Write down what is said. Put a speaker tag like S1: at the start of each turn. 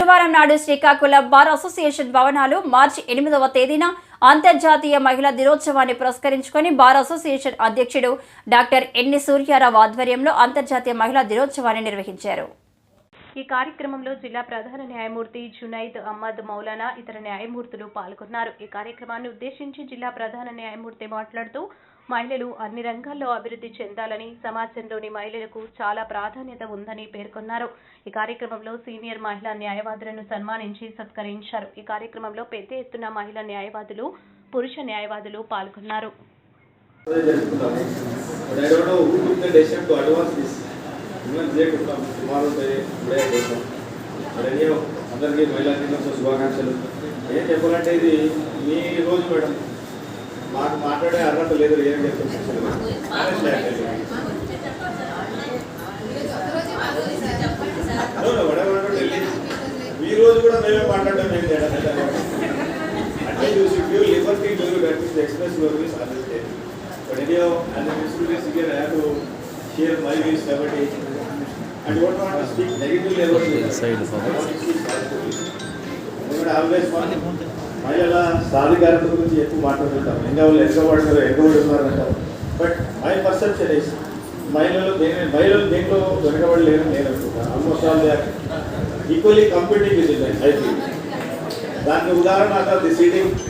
S1: గురువారం నాడు Srikakulam bar association భవనాలు మార్చి ఎనిమిదవ తేదీన అంతర్జాతీయ మహిళా దినోత్సవాన్ని పురస్కరించుకొని బార్ అసోసియేషన్ అధ్యక్షుడు డాక్టర్ ఎన్ని సూర్యారావు ఆధ్వర్యంలో అంతర్జాతీయ మహిళా దినోత్సవాన్ని నిర్వహించారు ఈ కార్యక్రమంలో జిల్లా ప్రధాన న్యాయమూర్తి జునైద్ అహ్మద్ మౌలానా ఇతర న్యాయమూర్తులు పాల్గొన్నారు ఈ కార్యక్రమాన్ని ఉద్దేశించి జిల్లా ప్రధాన న్యాయమూర్తి మాట్లాడుతూ మహిళలు అన్ని రంగాల్లో అభివృద్ధి చెందాలని సమాజంలోని మహిళలకు చాలా ప్రాధాన్యత ఉందని పేర్కొన్నారు ఈ కార్యక్రమంలో సీనియర్ మహిళా న్యాయవాదులను సన్మానించి సత్కరించారు ఈ కార్యక్రమంలో పెద్ద ఎత్తున మహిళా న్యాయవాదులు పురుష న్యాయవాదులు పాల్గొన్నారు
S2: ఇన్వెస్ట్ చేయకుంటాం సుమారు ఉంటాయి ఇప్పుడే కోసం అలాగే అందరికీ మహిళా దినోత్సవ శుభాకాంక్షలు ఏం చెప్పాలంటే ఇది మీ రోజు మేడం మాకు మాట్లాడే అర్హత లేదు ఏం ఈ రోజు కూడా మేమే మాట్లాడడం ఏం చేయడం అంటే చూసి few liberty door express door but ఎనియో and this will be share my views about it. I don't want to speak negatively about it. I always want మహిళల సాధికారత గురించి ఎక్కువ మాట్లాడుతుంటాం ఎంగవాళ్ళు ఎంగబడుతున్నారు ఎంగబడుతున్నారు అంటారు బట్ మై పర్సెప్షన్ ఇస్ మహిళలు దేని మహిళలు దేంట్లో వెనకబడలేరు నేను అనుకుంటాను almost all they equally competitive ఇది ఐపీ దానికి ఉదాహరణ ది సీటింగ్